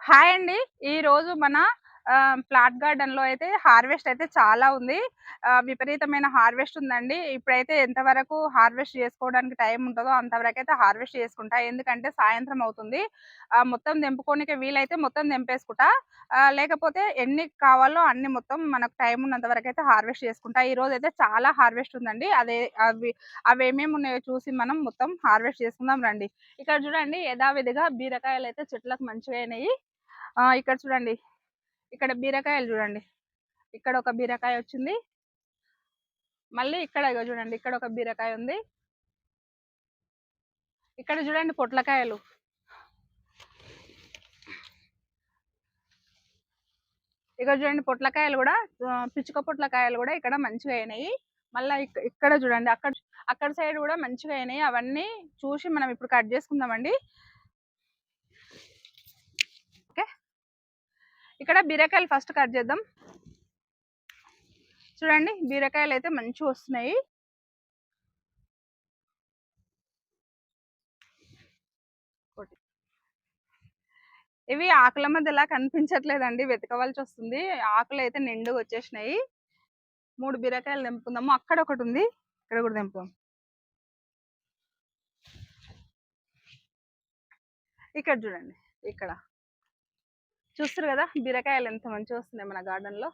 Hi అండి. ఈ రోజు మన ప్లాట్ గార్డెన్లో అయితే హార్వెస్ట్ అయితే చాలా ఉంది. విపరీతమైన హార్వెస్ట్ ఉందండి. ఇప్పుడైతే ఎంతవరకు హార్వెస్ట్ చేసుకోవడానికి టైం ఉంటుందో అంతవరకు అయితే హార్వెస్ట్ చేసుకుంటా. ఎందుకంటే సాయంత్రం అవుతుంది. మొత్తం తెంపుకోనికి వీలైతే మొత్తం తెంపేసుకుంటా. లేకపోతే ఎన్ని కావాలో అన్ని మొత్తం మనకు టైం ఉన్నంత వరకు అయితే హార్వెస్ట్ చేసుకుంటా. ఈ రోజు అయితే చాలా హార్వెస్ట్ ఉందండి. అదే అవి అవి ఏమేమి ఉన్నాయో చూసి మనం మొత్తం హార్వెస్ట్ చేసుకుందాం రండి. ఇక్కడ చూడండి యథావిధిగా బీరకాయలు అయితే చెట్లకు మంచిగా అయినాయి ఇక్కడ చూడండి. ఇక్కడ బీరకాయలు చూడండి. ఇక్కడ ఒక బీరకాయ వచ్చింది. మళ్ళీ ఇక్కడ చూడండి. ఇక్కడ ఒక బీరకాయ ఉంది. ఇక్కడ చూడండి పొట్లకాయలు. ఇక్కడ చూడండి పొట్లకాయలు కూడా పిచ్చుక పొట్లకాయలు కూడా ఇక్కడ మంచిగా అయినాయి. మళ్ళీ ఇక్కడ చూడండి. అక్కడ అక్కడ సైడ్ కూడా మంచిగా అయినాయి. అవన్నీ చూసి మనం ఇప్పుడు కట్ చేసుకుందామండి. ఇక్కడ బీరకాయలు ఫస్ట్ కట్ చేద్దాం. చూడండి బీరకాయలు అయితే మంచిగా వస్తున్నాయి. ఇవి ఆకుల మధ్యలా కనిపించట్లేదండి వెతకవలసి వస్తుంది. ఆకులు అయితే నిండుగా వచ్చేసినాయి. మూడు బీరకాయలు తెంపుకుందాము. అక్కడ ఒకటి ఉంది ఇక్కడ కూడా తెంపుదాం. ఇక్కడ చూడండి ఇక్కడ. చూస్తారు కదా! బీరకాయలు ఎంత మంచిగా వస్తున్నాయి మన గార్డెన్లో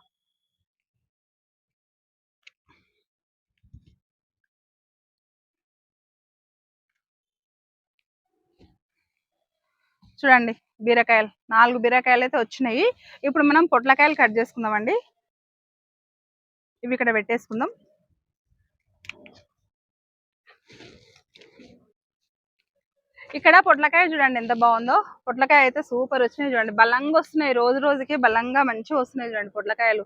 చూడండి బీరకాయలు. నాలుగు బీరకాయలు అయితే వచ్చినాయి. ఇప్పుడు మనం పొట్లకాయలు కట్ చేసుకుందామండి. ఇవి ఇక్కడ పెట్టేసుకుందాం. ఇక్కడ పొట్లకాయ చూడండి ఎంత బాగుందో. పొట్లకాయ అయితే సూపర్ వచ్చినాయి చూడండి. బలంగా వస్తున్నాయి. రోజు రోజుకి బలంగా మంచిగా వస్తున్నాయి చూడండి పొట్లకాయలు.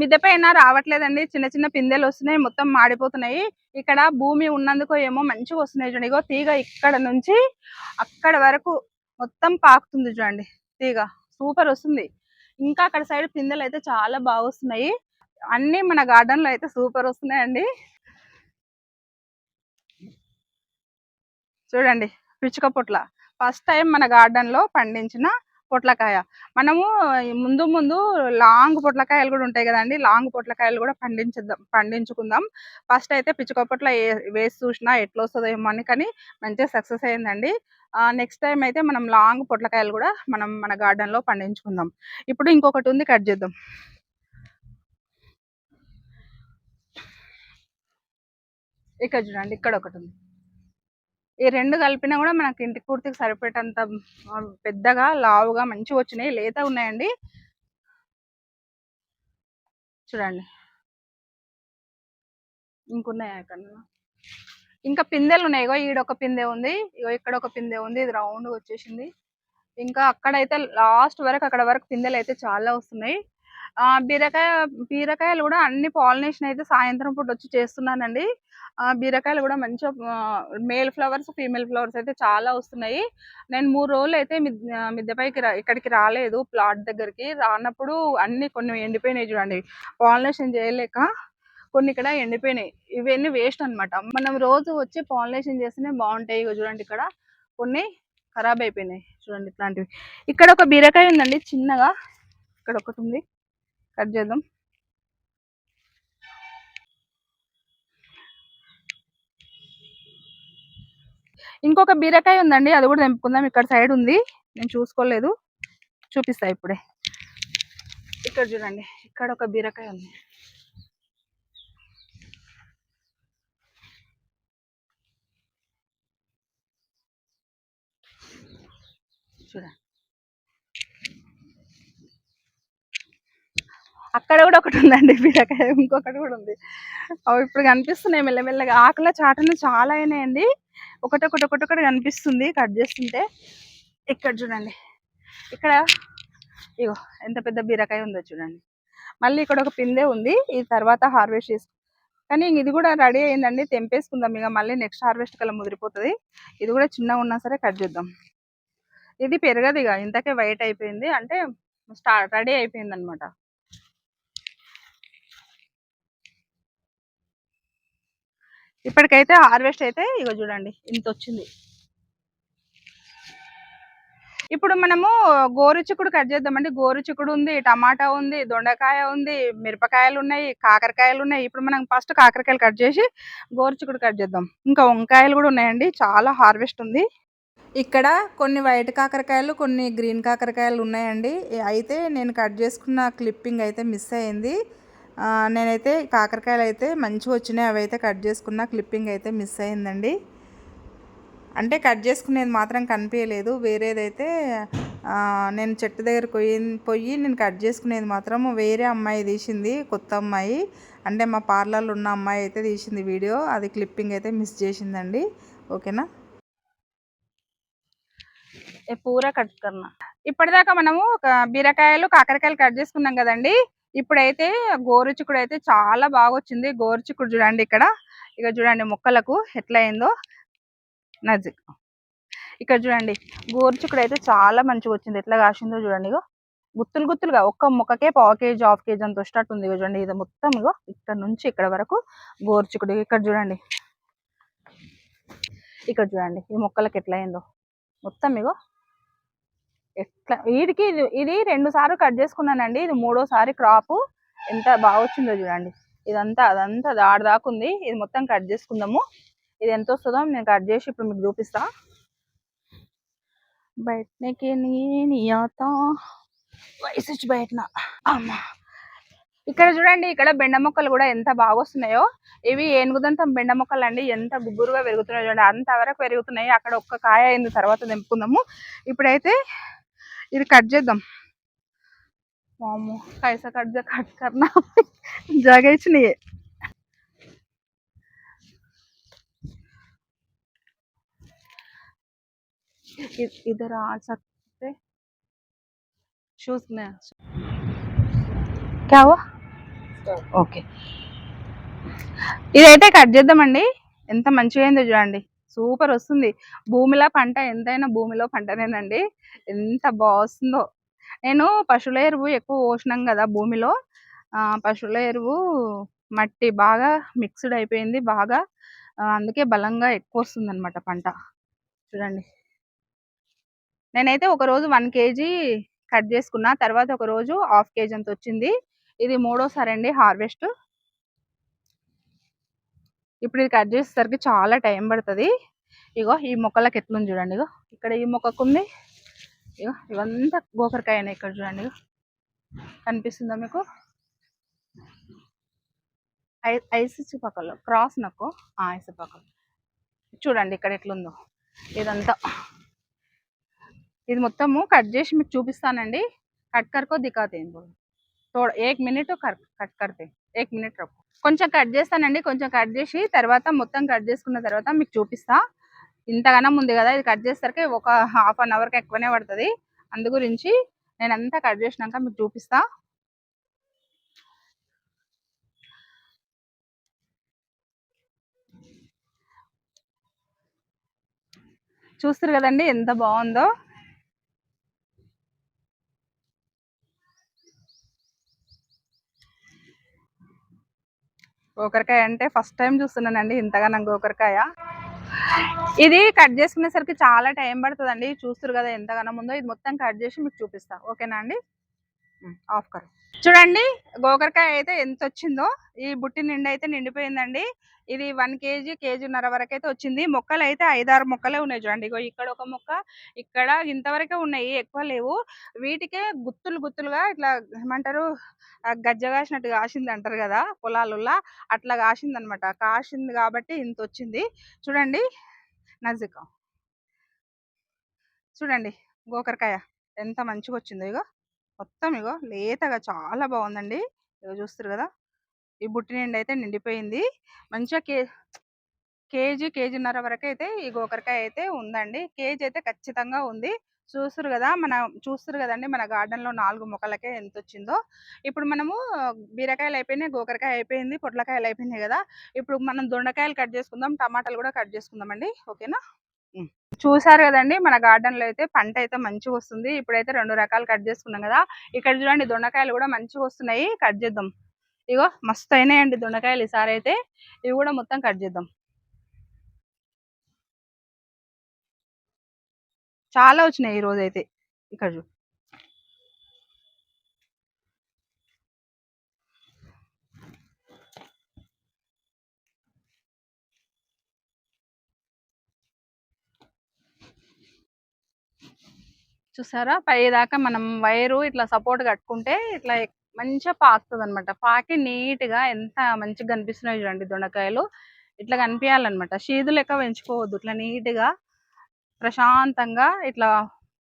మిద్దె పైన రావట్లేదండి. చిన్న చిన్న పిందెలు వస్తున్నాయి. మొత్తం మాడిపోతున్నాయి. ఇక్కడ భూమి ఉన్నందుకు ఏమో మంచిగా వస్తున్నాయి చూడండి. ఇగో తీగ ఇక్కడ నుంచి అక్కడ వరకు మొత్తం పాకుతుంది చూడండి. తీగ సూపర్ వస్తుంది. ఇంకా అక్కడ సైడ్ పిందెలు అయితే చాలా బాగా వస్తున్నాయి. అన్ని మన గార్డెన్లో అయితే సూపర్ వస్తున్నాయండి. చూడండి. పిచ్చుక పొట్ల. ఫస్ట్ టైం మన గార్డెన్లో పండించిన పొట్లకాయ. మనము ముందు ముందు లాంగ్ పొట్లకాయలు కూడా ఉంటాయి కదండి. లాంగ్ పొట్లకాయలు కూడా పండించుద్దాం పండించుకుందాం. ఫస్ట్ అయితే పిచ్చుక పొట్ల వేసి చూసినా ఎట్లా వస్తుందో ఏమో అని కానీ మంచిగా సక్సెస్ అయిందండి. నెక్స్ట్ టైం అయితే మనం లాంగ్ పొట్లకాయలు కూడా మనం మన గార్డెన్లో పండించుకుందాం. ఇప్పుడు ఇంకొకటి ఉంది కట్ చేద్దాం. ఇక్కడ చూడండి ఇక్కడ ఒకటి ఉంది. ఈ రెండు కలిపినా కూడా మనకి ఇంటి కుర్తికి సరిపెట్టంత పెద్దగా లావుగా మంచిగా వచ్చినాయి. లేత ఉన్నాయండి. చూడండి. ఇంకున్నాయా కన్నా ఇంకా పిందెలు ఉన్నాయి. ఇగో ఈడ ఒక పిందె ఉంది. ఇగో ఇక్కడ ఒక పిందె ఉంది. ఇది రౌండ్ వచ్చేసింది. ఇంకా అక్కడైతే లాస్ట్ వరకు అక్కడ వరకు పిందెలు అయితే చాలా వస్తున్నాయి. బీరకాయ బీరకాయలు కూడా అన్ని పాలినేషన్ అయితే సాయంత్రం పూట వచ్చి చేస్తున్నానండి. ఆ బీరకాయలు కూడా మంచిగా మేల్ ఫ్లవర్స్ ఫీమేల్ ఫ్లవర్స్ అయితే చాలా వస్తున్నాయి. నేను మూడు రోజులు అయితే మిద్దెపైకి రా ఇక్కడికి రాలేదు ప్లాట్ దగ్గరికి. రానప్పుడు అన్ని కొన్ని ఎండిపోయినాయి చూడండి. పాలినేషన్ చేయలేక కొన్ని ఇక్కడ ఎండిపోయినాయి. ఇవన్నీ వేస్ట్ అనమాట మనం రోజు వచ్చి పాలినేషన్ చేస్తేనే బాగుంటాయి. చూడండి ఇక్కడ కొన్ని ఖరాబ్ అయిపోయినాయి. చూడండి ఇట్లాంటివి. ఇక్కడ ఒక బీరకాయ ఉందండి చిన్నగా. ఇక్కడ ఒకటి ఉంది. కట్ చేద్దాం. ఇంకొక బీరకాయ ఉందండి అది కూడా తెంపుకుందాం. ఇక్కడ సైడ్ ఉంది నేను చూసుకోలేదు. చూపిస్తా ఇప్పుడే. ఇక్కడ చూడండి ఇక్కడ ఒక బీరకాయ ఉంది. చూడండి. అక్కడ కూడా ఒకటి ఉందండి బీరకాయ ఇంకొకటి కూడా ఉంది. అవి ఇప్పుడు కనిపిస్తున్నాయి మెల్లమెల్లగా. ఆకుల చాటలు చాలా అయినాయండి. ఒకటొకటి ఒకటొకటి కనిపిస్తుంది కట్ చేస్తుంటే. ఇక్కడ చూడండి. ఇక్కడ ఇగో ఎంత పెద్ద బీరకాయ ఉందో చూడండి. మళ్ళీ ఇక్కడ ఒక పిందే ఉంది. ఈ తర్వాత హార్వెస్ట్ చేసు కానీ ఇది కూడా రెడీ అయిందండి. తెంపేసుకుందాం. ఇక మళ్ళీ నెక్స్ట్ హార్వెస్ట్ కల్లా ముదిరిపోతుంది. ఇది కూడా చిన్నగా ఉన్నా సరే కట్ చేద్దాం. ఇది పెరగదు ఇక. ఇంతకే వైట్ అయిపోయింది. అంటే స్టార్ట్ రెడీ అయిపోయింది అనమాట ఇప్పటికైతే హార్వెస్ట్ అయితే ఇగో చూడండి ఇంత వచ్చింది ఇప్పుడు మనము గోరుచిక్కుడు కట్ చేద్దామండి. గోరుచిక్కుడు ఉంది టమాటా ఉంది దొండకాయ ఉంది మిరపకాయలు ఉన్నాయి కాకరకాయలు ఉన్నాయి. ఇప్పుడు మనం ఫస్ట్ కాకరకాయలు కట్ చేసి గోరుచిక్కుడు కట్ చేద్దాం. ఇంకా వంకాయలు కూడా ఉన్నాయండి చాలా హార్వెస్ట్ ఉంది. ఇక్కడ కొన్ని వైట్ కాకరకాయలు కొన్ని గ్రీన్ కాకరకాయలు ఉన్నాయండి. అయితే నేను కట్ చేసుకున్న క్లిప్పింగ్ అయితే మిస్ అయింది. నేనైతే కాకరకాయలు అయితే మంచిగా వచ్చినాయి. అవి అయితే కట్ చేసుకున్న. క్లిప్పింగ్ అయితే మిస్ అయిందండి. అంటే కట్ చేసుకునేది మాత్రం కనిపించలేదు. వేరేదైతే నేను చెట్టు దగ్గర పోయి పోయి నేను కట్ చేసుకునేది మాత్రం వేరే అమ్మాయి తీసింది. కొత్త అమ్మాయి. అంటే మా పార్లర్లో ఉన్న అమ్మాయి అయితే తీసింది వీడియో. అది క్లిప్పింగ్ అయితే మిస్ చేసిందండి. ఓకేనా? పూర కట్ కన్నా. ఇప్పటిదాకా మనము బీరకాయలు కాకరకాయలు కట్ చేసుకున్నాం కదండి. ఇప్పుడైతే గోరుచిక్కుడు అయితే చాలా బాగా వచ్చింది గోరుచిక్కుడు చూడండి ఇక్కడ. ఇక చూడండి మొక్కలకు ఎట్లయిందో నజిక్ ఇక్కడ చూడండి. గోరుచిక్కుడు అయితే చాలా మంచిగా వచ్చింది ఎట్లా కాసిందో చూడండి ఇగో. గుత్తులు గుత్తులుగా ఒక్క మొక్కకే పావు కేజీ హాఫ్ కేజీ అంత స్టార్ట్ ఉంది చూడండి. ఇది మొత్తం ఇగో ఇక్కడ నుంచి ఇక్కడ వరకు గోరుచిక్కుడు ఇక్కడ చూడండి. ఇక్కడ చూడండి ఈ మొక్కలకు ఎట్లా అయిందో. మొత్తం ఇగో ఎట్లా? వీడికి ఇది ఇది రెండు సార్లు కట్ చేసుకున్నానండి. ఇది మూడోసారి క్రాప్. ఎంత బాగా వచ్చిందో చూడండి. ఇదంతా అదంతా దాడి దాకా ఉంది. ఇది మొత్తం కట్ చేసుకుందాము. ఇది ఎంత వస్తుందో నేను కట్ చేసి ఇప్పుడు మీకు చూపిస్తా. బయటకి వయసు బయటన? అమ్మా. ఇక్కడ చూడండి ఇక్కడ బెండ మొక్కలు కూడా ఎంత బాగా వస్తున్నాయో. ఇవి ఏనుగుదంతం బెండ మొక్కలు అండి ఎంత గుబ్బురుగా పెరుగుతున్నాయో చూడండి. అంతవరకు పెరుగుతున్నాయి. అక్కడ ఒక్క కాయ అయింది తర్వాత తెంపుకుందాము. ఇప్పుడైతే ఇది కట్ చేద్దాం వాము కైసా కట్ కట్ కర్నా జగేచ్చినాయి इधर आ सकते शूज में क्या हुआ ఓకే ఇదైతే కట్ చేద్దామండి ఎంత మంచిగా అయిందో చూడండి సూపర్ వస్తుంది. భూమిలో పంట ఎంతైనా భూమిలో పంటనేనండి. ఎంత బాగుస్తుందో. నేను పశువుల ఎరువు ఎక్కువ పోసినాం కదా భూమిలో. పశువుల ఎరువు మట్టి బాగా మిక్స్డ్ అయిపోయింది బాగా. అందుకే బలంగా ఎక్కువ వస్తుంది అనమాట పంట. చూడండి. నేనైతే ఒక రోజు వన్ కేజీ కట్ చేసుకున్నా తర్వాత ఒక రోజు హాఫ్ కేజీ అంత వచ్చింది. ఇది మూడోసారి అండి హార్వెస్ట్. ఇప్పుడు ఇది కట్ చేసేసరికి చాలా టైం పడుతుంది. ఇగో ఈ మొక్కలకు ఎట్లుంది చూడండి ఇగో. ఇక్కడ ఈ మొక్కకు ఉంది. ఇగో ఇవంతా గోకరకాయ ఇక్కడ చూడండి ఇగో. కనిపిస్తుందా మీకు? ఐసు పక్కలో క్రాస్ నక్కు? ఐస్ పక్కలో చూడండి ఇక్కడ ఎట్లుందో. ఇదంతా. ఇది మొత్తము కట్ చేసి మీకు చూపిస్తానండి. కట్ కర్కో దికాతే తోడ ఏక్ మినిట్ కట్ కడితే ఏక్ మినిట్ రక్కు. కొంచెం కట్ చేస్తానండి. కొంచెం కట్ చేసి తర్వాత మొత్తం కట్ చేసుకున్న తర్వాత మీకు చూపిస్తా. ఇంతగానం ఉంది కదా ఇది కట్ చేసరికి ఒక హాఫ్ అన్ అవర్కి ఎక్కువనే పడుతుంది. అందు గురించి నేను అంతా కట్ చేసినాక మీకు చూపిస్తా. చూస్తారు కదండి ఎంత బాగుందో గోకరకాయ అంటే ఫస్ట్ టైం చూస్తున్నానండి ఇంతగానం గోకరకాయ. ఇది కట్ చేసుకునేసరికి చాలా టైం పడుతుందండి. చూస్తారు కదా ఎంతగానో ఉందో ఇది మొత్తం కట్ చేసి మీకు చూపిస్తా. ఓకేనా అండి? Hmm, ఆఫ్ కరెక్ట్ చూడండి గోకరకాయ అయితే ఎంత వచ్చిందో ఈ బుట్టి నిండి అయితే నిండిపోయిందండి. ఇది వన్ కేజీ కేజీన్నర వరకు అయితే వచ్చింది. మొక్కలు అయితే ఐదారు మొక్కలే ఉన్నాయి చూడండి. ఇగో ఇక్కడ ఒక మొక్క ఇక్కడ ఇంతవరకే ఉన్నాయి ఎక్కువ లేవు. వీటికే గుత్తులు గుత్తులుగా ఇట్లా ఏమంటారు గజ్జ కాసినట్టు కాసింది అంటారు కదా పొలాలలో అట్లా కాసింది అనమాట కాసింది కాబట్టి ఇంత వచ్చింది చూడండి నజిక. చూడండి గోకరకాయ ఎంత మంచిగా వచ్చిందో ఇగో. మొత్తం ఇగో లేతగా చాలా బాగుందండి. ఇగో చూస్తారు కదా! ఈ బుట్టి నిండి అయితే నిండిపోయింది. మంచిగా కే కేజీ కేజీన్నర వరకు అయితే ఈ గోకరకాయ అయితే ఉందండి. కేజీ అయితే ఖచ్చితంగా ఉంది. చూస్తారు కదా! మన చూస్తారు కదండి! మన గార్డెన్లో నాలుగు మొక్కలకే ఎంత వచ్చిందో ఇప్పుడు మనము బీరకాయలు అయిపోయినాయి గోకరకాయ అయిపోయింది పొట్లకాయలు అయిపోయినాయి కదా! ఇప్పుడు మనం దొండకాయలు కట్ చేసుకుందాం టమాటాలు కూడా కట్ చేసుకుందామండి. ఓకేనా? చూసారు కదండి! మన గార్డెన్లో అయితే పంట అయితే మంచిగా వస్తుంది. ఇప్పుడైతే రెండు రకాలు కట్ చేసుకున్నాం కదా! ఇక్కడ చూడండి దొండకాయలు కూడా మంచిగా వస్తున్నాయి. కట్ చేద్దాం. ఇగో మస్తు అయినాయండి దొండకాయలు ఈసారి అయితే. ఇవి కూడా మొత్తం కట్ చేద్దాం. చాలా వచ్చినాయి ఈ రోజు అయితే ఇక్కడ చూసారా? పై దాకా మనం వైరు ఇట్లా సపోర్ట్ కట్టుకుంటే ఇట్లా మంచిగా పాకుతుంది అనమాట పాకి నీట్గా ఎంత మంచిగా కనిపిస్తున్నాయి చూడండి దొండకాయలు. ఇట్లా కనిపించాలన్నమాట షీదు లెక్క పెంచుకోవద్దు. ఇట్లా నీట్గా ప్రశాంతంగా ఇట్లా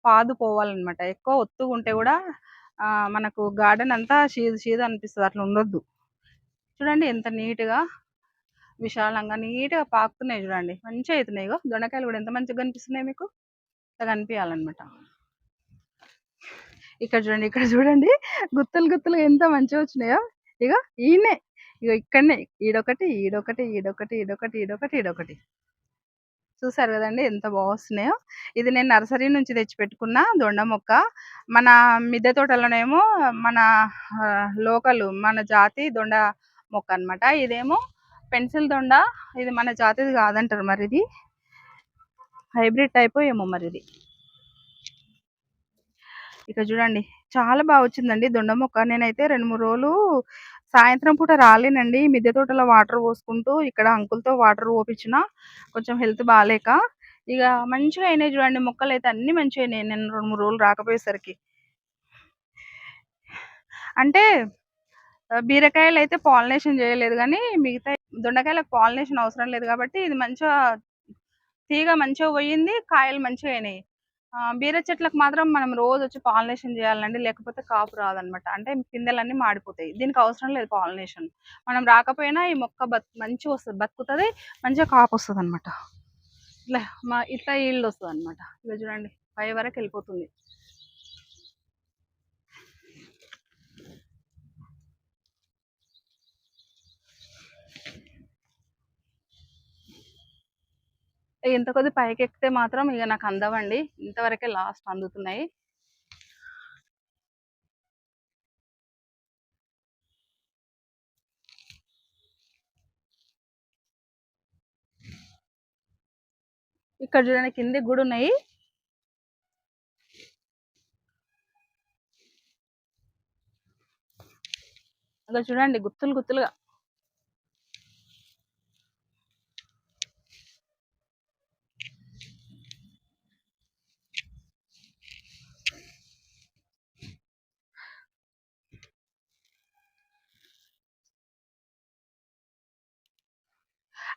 పాదు పోవాలన్నమాట ఎక్కువ ఒత్తుగా ఉంటే కూడా మనకు గార్డెన్ అంతా షీదు షీదు అనిపిస్తుంది. అట్లా ఉండొద్దు. చూడండి ఎంత నీట్గా విశాలంగా నీట్గా పాకుతున్నాయి చూడండి. మంచిగా అవుతున్నాయి దొండకాయలు కూడా ఎంత మంచిగా కనిపిస్తున్నాయి మీకు? ఇట్లా కనిపించాలన్నమాట ఇక్కడ చూడండి ఇక్కడ చూడండి. గుత్తులు గుత్తులు ఎంత మంచిగా వచ్చినాయో. ఇక ఈయనే ఇగో ఇక్కడనే. ఈడొకటి ఈడొకటి ఈడొకటి ఈడొకటి ఈడొకటి ఈడొకటి. చూసారు కదండి ఎంత బాగా వస్తున్నాయో. ఇది నేను నర్సరీ నుంచి తెచ్చి పెట్టుకున్న దొండ మొక్క. మన మిద్దె తోటలోనేమో మన లోకల్ మన జాతి దొండ మొక్క అన్నమాట. ఇదేమో పెన్సిల్ దొండ. ఇది మన జాతిది కాదంటారు మరి ఇది హైబ్రిడ్ టైప్ ఏమో మరి ఇది ఇక చూడండి చాలా బాగా వచ్చిందండి దొండ మొక్క. నేనైతే రెండు మూడు రోజులు సాయంత్రం పూట రాలేనండి. మిద్దె తోటలో వాటర్ పోసుకుంటూ ఇక్కడ అంకుల్తో వాటర్ పోపించిన కొంచెం హెల్త్ బాగాలేక ఇక మంచిగా అయినాయి చూడండి మొక్కలు అయితే అన్ని మంచిగా అయినాయి. నేను రెండు మూడు రోజులు రాకపోయేసరికి. అంటే బీరకాయలు అయితే పాలినేషన్ చేయలేదు కానీ మిగతా దొండకాయలకు పాలినేషన్ అవసరం లేదు కాబట్టి ఇది మంచిగా తీగ మంచిగా పోయింది కాయలు మంచిగా అయినాయి. బీర చెట్లకు మాత్రం మనం రోజు వచ్చి పాలినేషన్ చేయాలండి లేకపోతే కాపు రాదనమాట. అంటే పిందెలన్నీ మాడిపోతాయి. దీనికి అవసరం లేదు పాలినేషన్. మనం రాకపోయినా ఈ మొక్క బత్ మంచిగా వస్తుంది బతుకుతుంది మంచిగా కాపు వస్తుంది అనమాట ఇట్లా మా ఇట్లా ఈల్డ్ వస్తుంది అనమాట ఇక చూడండి పై వరకు వెళ్ళిపోతుంది. ఇంత కొద్ది పైకి ఎక్కితే మాత్రం ఇక నాకు అందవండి. ఇంతవరకే లాస్ట్ అందుతున్నాయి. ఇక్కడ చూడండి కింది గుడి ఉన్నాయి. ఇక్కడ చూడండి గుత్తులు గుత్తులుగా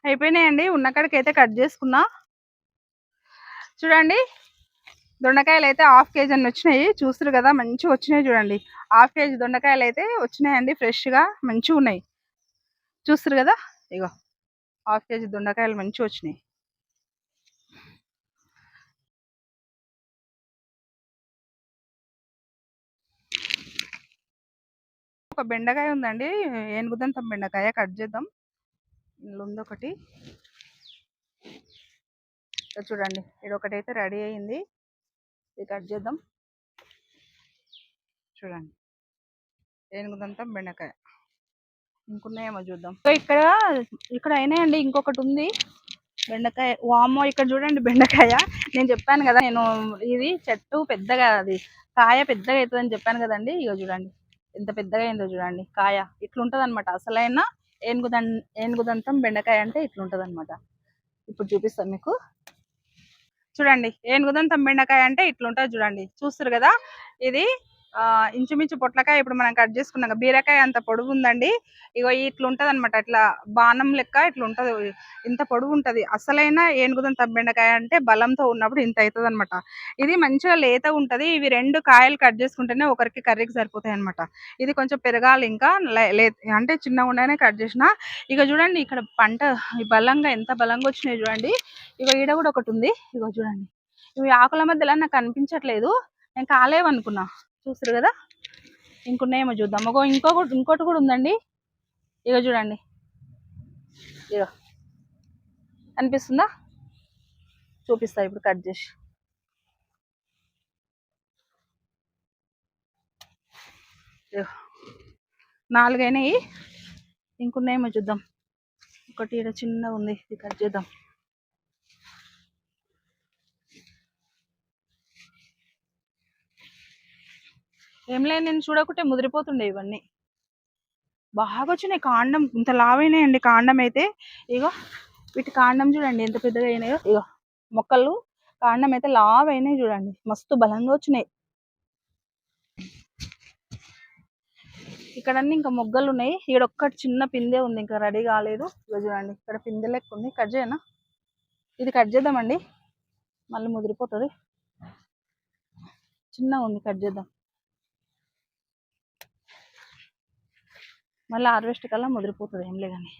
అయిపోయినాయండి. ఉన్నక్కడికైతే అయితే కట్ చేసుకున్నా. చూడండి. దొండకాయలు అయితే హాఫ్ కేజీ అని వచ్చినాయి. చూస్తారు కదా మంచిగా వచ్చినాయి చూడండి. హాఫ్ కేజీ దొండకాయలు అయితే వచ్చినాయండి ఫ్రెష్గా మంచిగా ఉన్నాయి. చూస్తారు కదా? ఇగో హాఫ్ కేజీ దొండకాయలు మంచిగా వచ్చినాయి. ఒక బెండకాయ ఉందండి. ఏనుగుదంతం బెండకాయ కట్ చేద్దాం. ఉంది ఒకటి చూడండి ఇది ఒకటి అయితే రెడీ అయింది. ఇది కట్ చేద్దాం. చూడండి ఏనుగుదంతం బెండకాయ. ఇంకున్నాయేమో చూద్దాం. సో ఇక్కడ ఇక్కడ అయినాయండి ఇంకొకటి ఉంది. బెండకాయ వామో ఇక్కడ చూడండి బెండకాయ. నేను చెప్పాను కదా నేను ఇది చెట్టు పెద్దగా అది కాయ పెద్దగా అవుతుందని చెప్పాను కదండి. ఇగో చూడండి ఎంత పెద్దగా అయిందో చూడండి. కాయ ఇట్లుంటుంది అనమాట అసలైన ఏనుగుదం ఏనుగుదంతం బెండకాయ అంటే ఇట్లుంటుంది అనమాట ఇప్పుడు చూపిస్తాను మీకు. చూడండి ఏనుగుదంతం బెండకాయ అంటే ఇట్లుంటది చూడండి. చూస్తారు కదా? ఇది ఇంచుమించు పొట్లకాయ ఇప్పుడు మనం కట్ చేసుకున్నాం బీరకాయ అంత పొడుగు ఉందండి ఇగో ఇట్లా అనమాట ఇట్లా బాణం లెక్క ఇట్లా ఉంటది ఇంత పొడుగు ఉంటది అసలైన ఏనుగుదంత బెండకాయ అంటే బలంతో ఉన్నప్పుడు ఇంత అవుతుంది అనమాట ఇది మంచిగా లేత ఉంటది. ఇవి రెండు కాయలు కట్ చేసుకుంటేనే ఒకరికి కర్రీకి సరిపోతాయి అనమాట ఇది కొంచెం పెరగాలి ఇంకా లే- అంటే చిన్నగా ఉండగానే కట్ చేసిన. ఇక చూడండి ఇక్కడ పంట బలంగా ఎంత బలంగా వచ్చినాయి చూడండి. ఇక ఈడ కూడా ఒకటి ఉంది. ఇగో చూడండి. ఇవి ఆకుల మధ్యలో నాకు కనిపించట్లేదు నేను కాలేవనుకున్నా. చూసారు కదా? ఇంకున్నాయేమో చూద్దాం. ఒక ఇంకొకటి ఇంకోటి కూడా ఉందండి. ఇగో చూడండి. ఇగో. అనిపిస్తుందా? చూపిస్తా ఇప్పుడు కట్ చేసి. ఇగో. నాలుగైనాయి. ఇంకున్నాయేమో చూద్దాం. ఒకటి ఇక్కడ చిన్నగా ఉంది. ఇది కట్ చేద్దాం. ఏం నేను చూడకుంటే ముదిరిపోతుండే ఇవన్నీ. బాగా వచ్చినాయి కాండం ఇంత లావైనాయండి కాండం అయితే ఇగో వీటి కాండం చూడండి ఎంత పెద్దగా అయినాయో. ఇగో మొక్కలు కాండం అయితే లావైనాయి చూడండి. మస్తు బలంగా వచ్చినాయి. ఇక్కడ అన్ని ఇంకా మొగ్గలు ఉన్నాయి ఇక్కడ ఒక్కటి చిన్న పిందే ఉంది ఇంకా రెడీ కాలేదు. ఇగో చూడండి ఇక్కడ పిందె లెక్క ఉంది. కట్ చేయనా? ఇది కట్ చేద్దామండి. మళ్ళీ ముదిరిపోతుంది. చిన్నగా ఉంది కట్ చేద్దాం. మళ్ళీ హార్వెస్ట్ కల్లా ముదిరిపోతుంది ఏం లేదని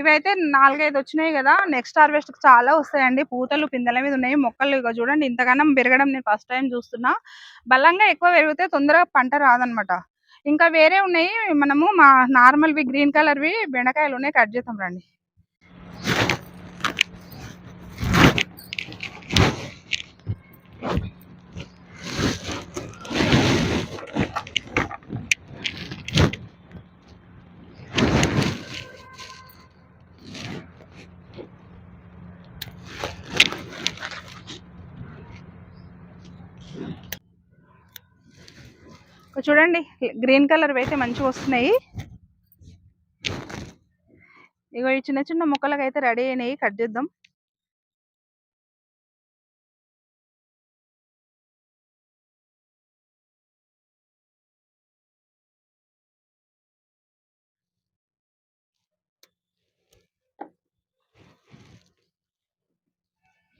ఇవైతే నాలుగైదు వచ్చినాయి కదా నెక్స్ట్ హార్వెస్ట్ చాలా వస్తాయండి. పూతలు పిందెల మీద ఉన్నాయి మొక్కలు ఇక చూడండి ఇంతగానం పెరగడం నేను ఫస్ట్ టైం చూస్తున్నా. బలంగా ఎక్కువ పెరిగితే తొందరగా పంట రాదనమాట. ఇంకా వేరే ఉన్నాయి. మనము మా నార్మల్వి గ్రీన్ కలర్వి బెండకాయలు ఉన్నాయి కట్ చేద్దాం రండి. చూడండి గ్రీన్ కలర్ అయితే మంచిగా వస్తున్నాయి. ఇగో ఈ చిన్న చిన్న ముక్కలకు అయితే రెడీ అయినాయి కట్ చేద్దాం.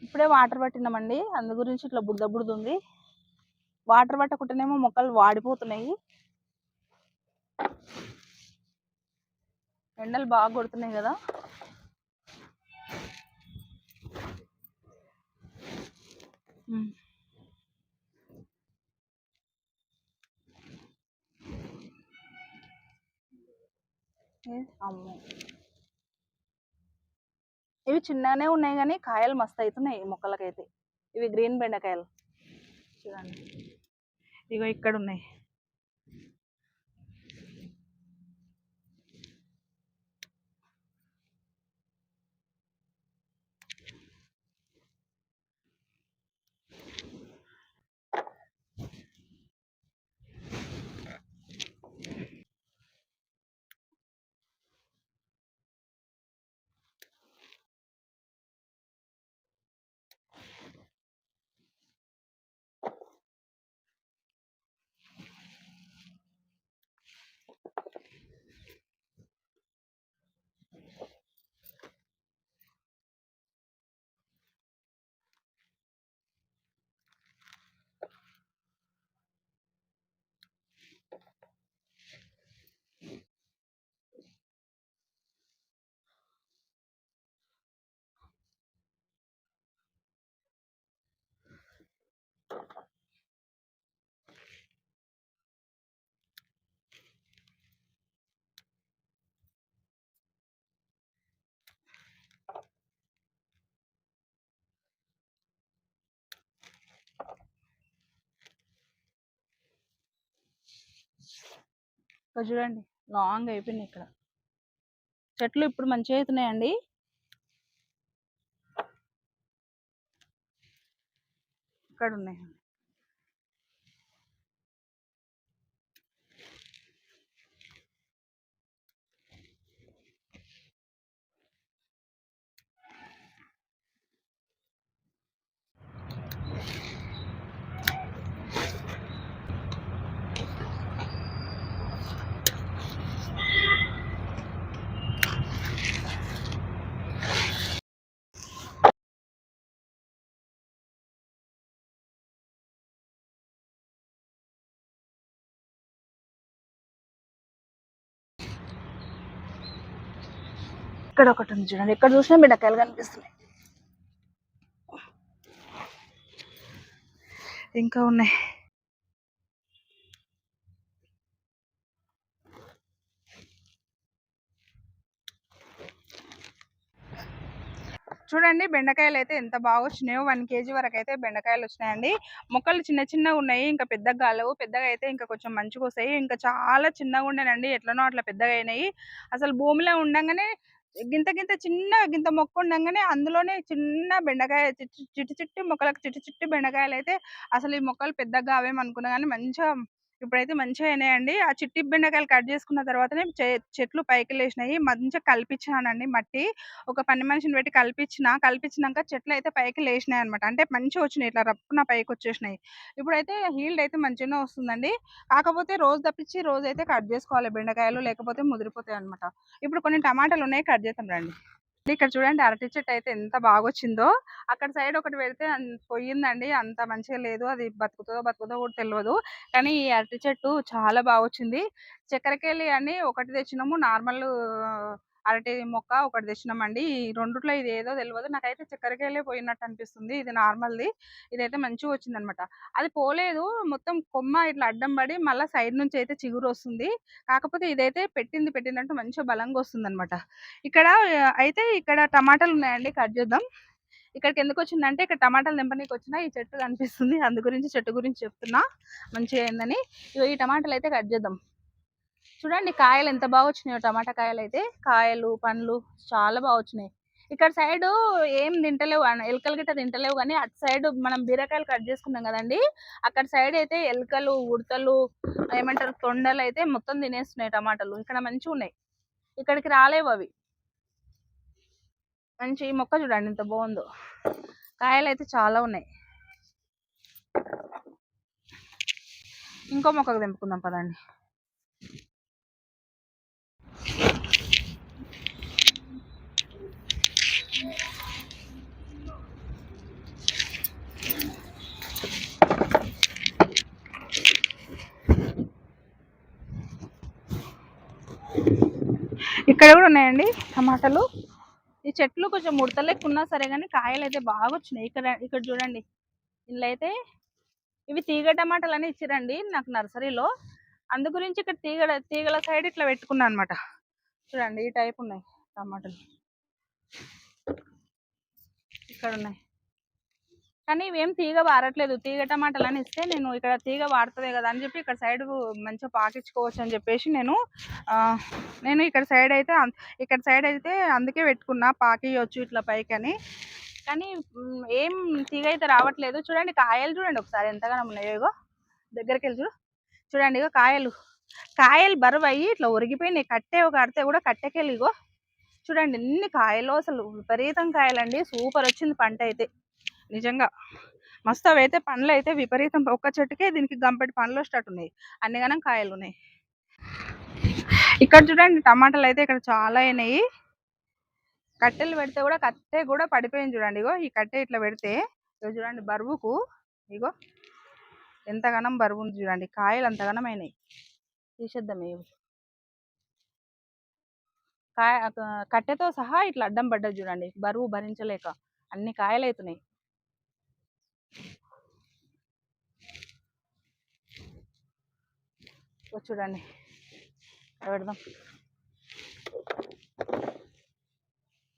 ఇప్పుడే వాటర్ పట్టినామండి అందు గురించి ఇట్లా బుడ్డ బుడద ఉంది. వాటర్ పట్టకుండానేమో మొక్కలు వాడిపోతున్నాయి. ఎండలు బాగా కొడుతున్నాయి కదా. అమ్మో. ఇవి చిన్నగానే ఉన్నాయి కానీ కాయలు మస్తు అవుతున్నాయి మొక్కలకైతే. ఇవి గ్రీన్ బెండకాయలు. చూడండి. ఇగో ఇక్కడ ఉన్నాయి ఇక్కడ చూడండి లాంగ్ అయిపోయినాయి ఇక్కడ. చెట్లు ఇప్పుడు మంచిగా అవుతున్నాయండి ఇక్కడ ఉన్నాయి ఇక్కడ ఒకటి ఉంది చూడండి. ఎక్కడ చూసినా బెండకాయలు కనిపిస్తున్నాయి. ఇంకా ఉన్నాయి. చూడండి బెండకాయలు అయితే ఎంత బాగా వచ్చినాయో వన్ కేజీ వరకు అయితే బెండకాయలు వచ్చినాయండి. మొక్కలు చిన్న చిన్నగా ఉన్నాయి ఇంకా పెద్దగా కాలేవు పెద్దగా అయితే ఇంకా కొంచెం మంచిగా వస్తాయి. ఇంకా చాలా చిన్నగా ఉండేనండి. ఎట్లనో అట్లా పెద్దగా అయినాయి. అసలు భూమిలో ఉండగానే గింత గింత చిన్న గింత మొక్క ఉండగానే అందులోనే చిన్న బెండకాయ చిట్టి చిట్టి మొక్కలకు చిట్టి చిట్టి బెండకాయలు అయితే అసలు ఈ మొక్కలు పెద్దగా కావేమో అనుకున్నా కానీ మంచిగా ఇప్పుడైతే మంచిగా అయినాయండి. ఆ చిట్టి బెండకాయలు కట్ చేసుకున్న తర్వాతనే చె- చెట్లు పైకి లేచినాయి. మంచిగా కల్పించానండి మట్టి. ఒక పని మనిషిని పెట్టి కల్పించిన కల్పించినాక చెట్లు అయితే పైకి లేచినాయి అనమాట అంటే మంచిగా వచ్చినాయి. ఇట్లా రప్పున పైకి వచ్చేసినాయి. ఇప్పుడైతే హీల్డ్ అయితే మంచిగానే వస్తుందండి. కాకపోతే రోజు తప్పించి రోజు అయితే కట్ చేసుకోవాలి బెండకాయలు లేకపోతే ముదిరిపోతాయి అనమాట ఇప్పుడు కొన్ని టమాటాలు ఉన్నాయి కట్ చేద్దాం రండి. ఇక్కడ చూడండి అరటి చెట్టు అయితే ఎంత బాగా వచ్చిందో అక్కడ సైడ్ ఒకటి పెడితే పోయిందండి. అంత మంచిగా లేదు. అది బతుకుతుందో బతుకుతుందో కూడా తెలియదు కానీ ఈ అరటి చెట్టు చాలా బాగా వచ్చింది చక్కెరకేళి అని ఒకటి తెచ్చినాము. నార్మల్ అరటి మొక్క ఒకటి తెచ్చినామండి. ఈ రెండుట్లో ఇది ఏదో తెలియదు నాకైతే చక్కెరకాయలే పోయినట్టు అనిపిస్తుంది. ఇది నార్మల్ది. ఇదైతే మంచిగా వచ్చింది అనమాట అది పోలేదు. మొత్తం కొమ్మ ఇట్లా అడ్డం పడి మళ్ళీ సైడ్ నుంచి అయితే చిగురు వస్తుంది. కాకపోతే ఇదైతే పెట్టింది పెట్టినట్టు మంచిగా బలంగా వస్తుంది అనమాట ఇక్కడ అయితే ఇక్కడ టమాటాలు ఉన్నాయండి. కట్ చేద్దాం. ఇక్కడికి ఎందుకు వచ్చిందంటే ఇక్కడ టమాటాలు నింపనీకి వచ్చిన ఈ చెట్టు కనిపిస్తుంది. అందు గురించి చెట్టు గురించి చెప్తున్నా. మంచిగా అయిందని. ఇగో ఈ టమాటాలు అయితే కట్ చేద్దాం. చూడండి కాయలు ఎంత బాగా వచ్చినాయో టమాటా కాయలు అయితే కాయలు పండ్లు చాలా బాగా వచ్చినాయి. ఇక్కడ సైడ్ ఏం తింటలేవు అన్న- ఎలుకలు గిట్ట తింటలేవు కానీ అటు సైడ్ మనం బీరకాయలు కట్ చేసుకున్నాం కదండి అక్కడ సైడ్ అయితే ఎలుకలు ఉడతలు ఏమంటారు తొండలు అయితే మొత్తం తినేస్తున్నాయి టమాటాలు. ఇక్కడ మంచిగా ఉన్నాయి. ఇక్కడికి రాలేవు అవి. మంచి మొక్క చూడండి ఎంత బాగుందో. కాయలు అయితే చాలా ఉన్నాయి. ఇంకో మొక్కకు తెంపుకుందాం పదండి. ఇక్కడ కూడా ఉన్నాయండి టమాటాలు. ఈ చెట్లు కొంచెం ముడతలేకున్నా సరే కానీ కాయలు అయితే బాగా వచ్చినాయి ఇక్కడ ఇక్కడ చూడండి. ఇందులో అయితే ఇవి తీగ టమాటాలు అని ఇచ్చిరండి నాకు నర్సరీలో. అందు గురించి ఇక్కడ తీగల తీగల సైడ్ ఇట్లా పెట్టుకున్నా అనమాట చూడండి ఈ టైప్ ఉన్నాయి టమాటాలు. ఇక్కడ ఉన్నాయి కానీ ఇవేం తీగ వారట్లేదు. తీగ టమాటాలు అని ఇస్తే నేను ఇక్కడ తీగ వాడుతుంది కదా అని చెప్పి ఇక్కడ సైడ్ మంచిగా పాకించుకోవచ్చు అని చెప్పేసి నేను నేను ఇక్కడ సైడ్ అయితే ఇక్కడ సైడ్ అయితే అందుకే పెట్టుకున్నా పాకియొచ్చు ఇట్లా పైకి అని కానీ ఏం తీగ అయితే రావట్లేదు. చూడండి కాయలు చూడండి ఒకసారి ఎంతగానో ఉన్నాయో ఇగో. దగ్గరికి వెళ్ళి చూడు. చూడండి ఇగో కాయలు. కాయలు బరువు అయ్యి ఇట్లా ఒరిగిపోయినాయి. కట్టే ఒక కడితే కూడా కట్టెకెళ్ళి ఇగో. చూడండి ఎన్ని కాయలు అసలు విపరీతం కాయలండి. సూపర్ వచ్చింది పంట అయితే. నిజంగా. మస్తు అవి అయితే పండ్లు అయితే విపరీతం. ఒక్క చెట్టుకే దీనికి గంపెటి పండ్లు స్టార్ట్ ఉన్నాయి. అన్ని గనం కాయలు ఉన్నాయి. ఇక్కడ చూడండి టమాటాలు అయితే ఇక్కడ చాలా అయినాయి. కట్టెలు పెడితే కూడా కట్టె కూడా పడిపోయింది చూడండి ఇగో. ఈ కట్టె ఇట్లా పెడితే ఇగో చూడండి బరువుకు. ఇగో. ఎంతగానం బరువు ఉంది చూడండి. కాయలు అంతగానం అయినాయి తీసేద్దాం ఇవి. కాయ కట్టెతో సహా ఇట్లా అడ్డం పడ్డది చూడండి. బరువు భరించలేక అన్ని కాయలు అవుతున్నాయి చూడండి. ఇక్కడ పెడదాం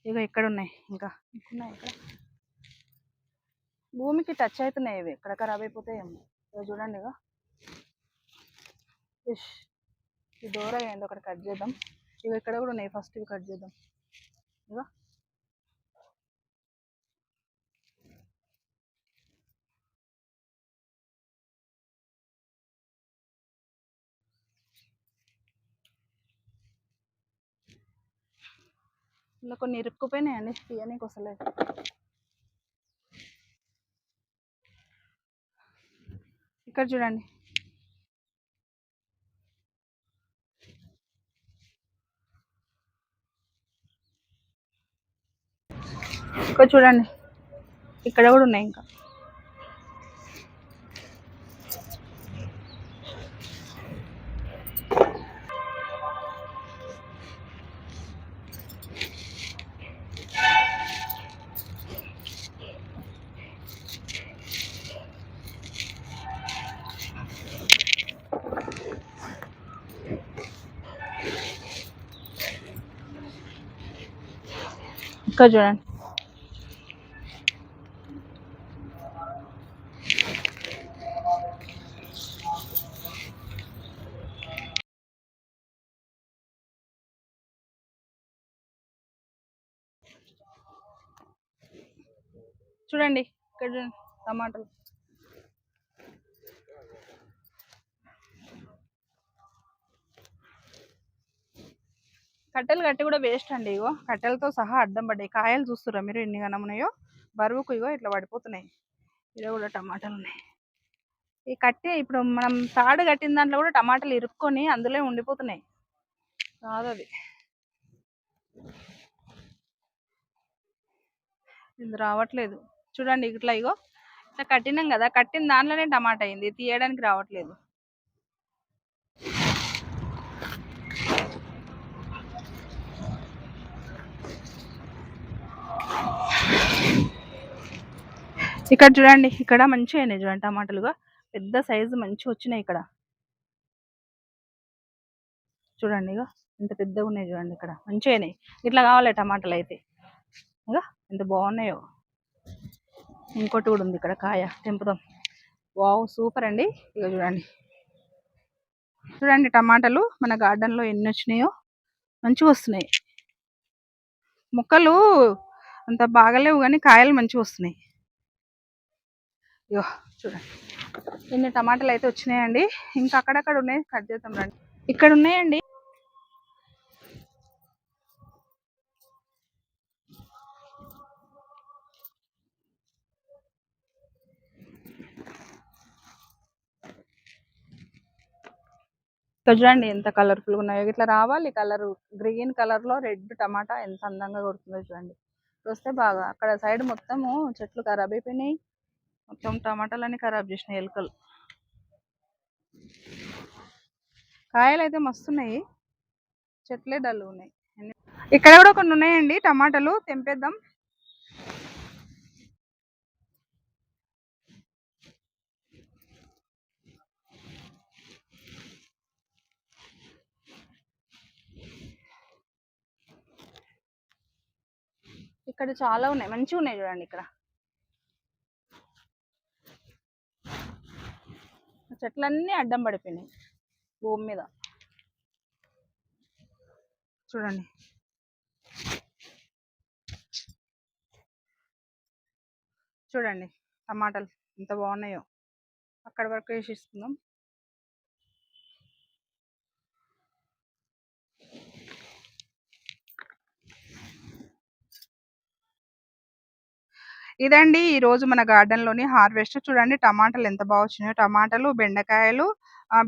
ఇగో ఇక్కడ ఉన్నాయి ఇంకా. ఇంకున్నాయి ఇక్కడ. భూమికి టచ్ అవుతున్నాయి ఇవి. ఎక్కడ ఖరాబ్ అయిపోతాయేమో. చూడండి ఇక ఫిష్ ఈ దూరం ఏందో ఒకటి కట్ చేద్దాం. ఇక ఇక్కడ కూడా ఉన్నాయి ఫస్ట్ ఇవి కట్ చేద్దాం. ఇక ఇలా కొన్ని ఇరుక్కుపోయినాయండి తీయనీకి వస్తలేదు. ఇక్కడ చూడండి. ఇక్కడ చూడండి. ఇక్కడ కూడా ఉన్నాయి ఇంకా. ఇక్కడ చూడండి. చూడండి ఇక్కడ చూడండి టమాటాలు. కట్టెలు కట్టి కూడా వేస్ట్ అండి ఇగో. కట్టెలతో సహా అడ్డం పడ్డాయి. కాయలు చూస్తురా మీరు ఎన్ని గనమున్నాయో బరువుకు ఇగో ఇట్లా పడిపోతున్నాయి. ఇలా కూడా టమాటాలు ఉన్నాయి ఈ కట్టి ఇప్పుడు మనం తాడు కట్టిన దాంట్లో కూడా టమాటాలు ఇరుక్కొని అందులో ఉండిపోతున్నాయి. కాదు అది ఇది రావట్లేదు. చూడండి ఇట్లా ఇగో. ఇట్లా కట్టినాం కదా కట్టిన దాంట్లోనే టమాటా అయింది. తీయడానికి రావట్లేదు. ఇక్కడ చూడండి ఇక్కడ మంచిగా అయినాయి చూడండి టమాటాలుగా. పెద్ద సైజు మంచిగా వచ్చినాయి ఇక్కడ. చూడండి ఇక ఎంత పెద్దగా ఉన్నాయి చూడండి ఇక్కడ. మంచిగా అయినాయి. ఇట్లా కావాలి టమాటాలు అయితే. ఇంకా ఎంత బాగున్నాయో. ఇంకోటి కూడా ఉంది ఇక్కడ కాయ తెంపుదాం. వావ్ సూపర్ అండి. ఇక చూడండి. చూడండి టమాటాలు మన గార్డెన్లో ఎన్ని వచ్చినాయో. మంచిగా వస్తున్నాయి. మొక్కలు అంత బాగలేవు కానీ కాయలు మంచిగా వస్తున్నాయి. ఇగో చూడండి. ఇన్ని టమాటాలు అయితే వచ్చినాయండి. ఇంకా అక్కడక్కడ ఉన్నాయి. కట్ చేద్దాం రండి. ఇక్కడ ఉన్నాయండి. ఇక్కడ చూడండి ఎంత కలర్ఫుల్గా ఉన్నాయో. ఇట్లా రావాలి కలర్ గ్రీన్ కలర్లో రెడ్ టమాటా ఎంత అందంగా కొడుతుందో చూడండి. వస్తే బాగా అక్కడ సైడ్ మొత్తము చెట్లు ఖరాబ్ అయిపోయినాయి. మొత్తం టమాటాలన్నీ ఖరాబ్ చేసినాయి ఎలుకలు. కాయలు అయితే మస్తున్నాయి. చెట్లే డల్లు ఉన్నాయి. ఇక్కడ కూడా కొన్ని ఉన్నాయండి టమాటాలు తెంపేద్దాం. ఇక్కడ చాలా ఉన్నాయి మంచిగా ఉన్నాయి చూడండి ఇక్కడ. చెట్లన్నీ అడ్డం పడిపోయినాయి భూమి మీద. చూడండి. చూడండి టమాటాలు ఎంత బాగున్నాయో. అక్కడి వరకు వేసి ఇదండి ఈ రోజు మన గార్డెన్లోని హార్వెస్ట్. చూడండి టమాటాలు ఎంత బాగా వచ్చినాయో. టమాటాలు బెండకాయలు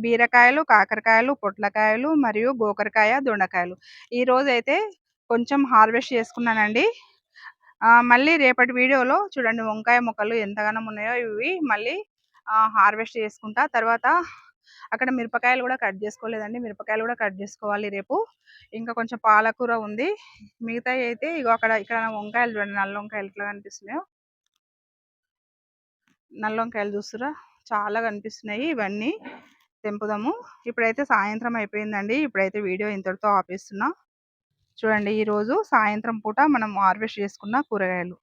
బీరకాయలు కాకరకాయలు పొట్లకాయలు మరియు గోకరకాయ దొండకాయలు. ఈ రోజు అయితే కొంచెం హార్వెస్ట్ చేసుకున్నానండి. మళ్ళీ రేపటి వీడియోలో చూడండి వంకాయ మొక్కలు ఎంతగానో ఉన్నాయో ఇవి మళ్ళీ హార్వెస్ట్ చేసుకుంటా. తర్వాత అక్కడ మిరపకాయలు కూడా కట్ చేసుకోలేదండి. మిరపకాయలు కూడా కట్ చేసుకోవాలి రేపు. ఇంకా కొంచెం పాలకూర ఉంది. మిగతా అయితే ఇగో అక్కడ ఇక్కడ వంకాయలు చూడండి నల్ల వంకాయలు ఎట్లా కనిపిస్తున్నాయో. నల్ల వంకాయలు చూస్తురా? చాలా కనిపిస్తున్నాయి. ఇవన్నీ తెంపుదాము. ఇప్పుడైతే సాయంత్రం అయిపోయిందండి. ఇప్పుడైతే వీడియో ఇంతటితో ఆపేస్తున్నా. చూడండి ఈరోజు సాయంత్రం పూట మనం హార్వెస్ట్ చేసుకున్న కూరగాయలు.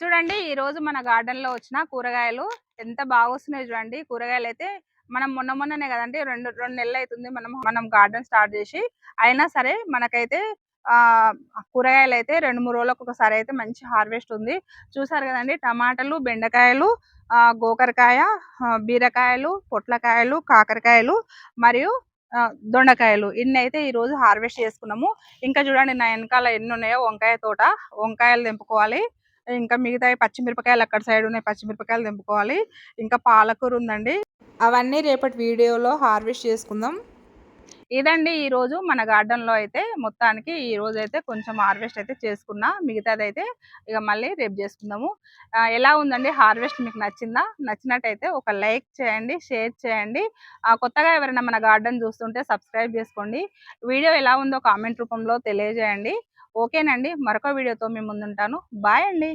చూడండి ఈరోజు మన గార్డెన్లో వచ్చిన కూరగాయలు ఎంత బాగా వస్తున్నాయి చూడండి. కూరగాయలు అయితే మనం మొన్న మొన్ననే కదండి రెండు రెండు నెలలు అవుతుంది మనం మనం గార్డెన్ స్టార్ట్ చేసి. అయినా సరే మనకైతే కూరగాయలు అయితే రెండు మూడు రోజులకు ఒకసారి అయితే మంచి హార్వెస్ట్ ఉంది. చూసారు కదండి టమాటాలు బెండకాయలు గోకరకాయ బీరకాయలు పొట్లకాయలు కాకరకాయలు మరియు దొండకాయలు. ఇన్ని అయితే ఈరోజు హార్వెస్ట్ చేసుకున్నాము. ఇంకా చూడండి నా వెనకాల ఎన్ని ఉన్నాయో వంకాయ తోట. వంకాయలు తెంపుకోవాలి. ఇంకా మిగతా పచ్చిమిరపకాయలు అక్కడ సైడ్ ఉన్నాయి పచ్చిమిరపకాయలు తెంపుకోవాలి. ఇంకా పాలకూర ఉందండి. అవన్నీ రేపటి వీడియోలో హార్వెస్ట్ చేసుకుందాం. ఇదండి ఈరోజు మన గార్డెన్లో అయితే మొత్తానికి ఈ రోజు అయితే కొంచెం హార్వెస్ట్ అయితే చేసుకున్నా. మిగతాది అయితే ఇక మళ్ళీ రేపు చేసుకుందాము. ఎలా ఉందండి హార్వెస్ట్ మీకు నచ్చిందా? నచ్చినట్టయితే ఒక లైక్ చేయండి షేర్ చేయండి. కొత్తగా ఎవరైనా మన గార్డెన్ చూస్తుంటే సబ్స్క్రైబ్ చేసుకోండి. వీడియో ఎలా ఉందో కామెంట్ రూపంలో తెలియజేయండి. ఓకేనండి. మరొక వీడియోతో మేము ముందుంటాను. బాయ్ అండి.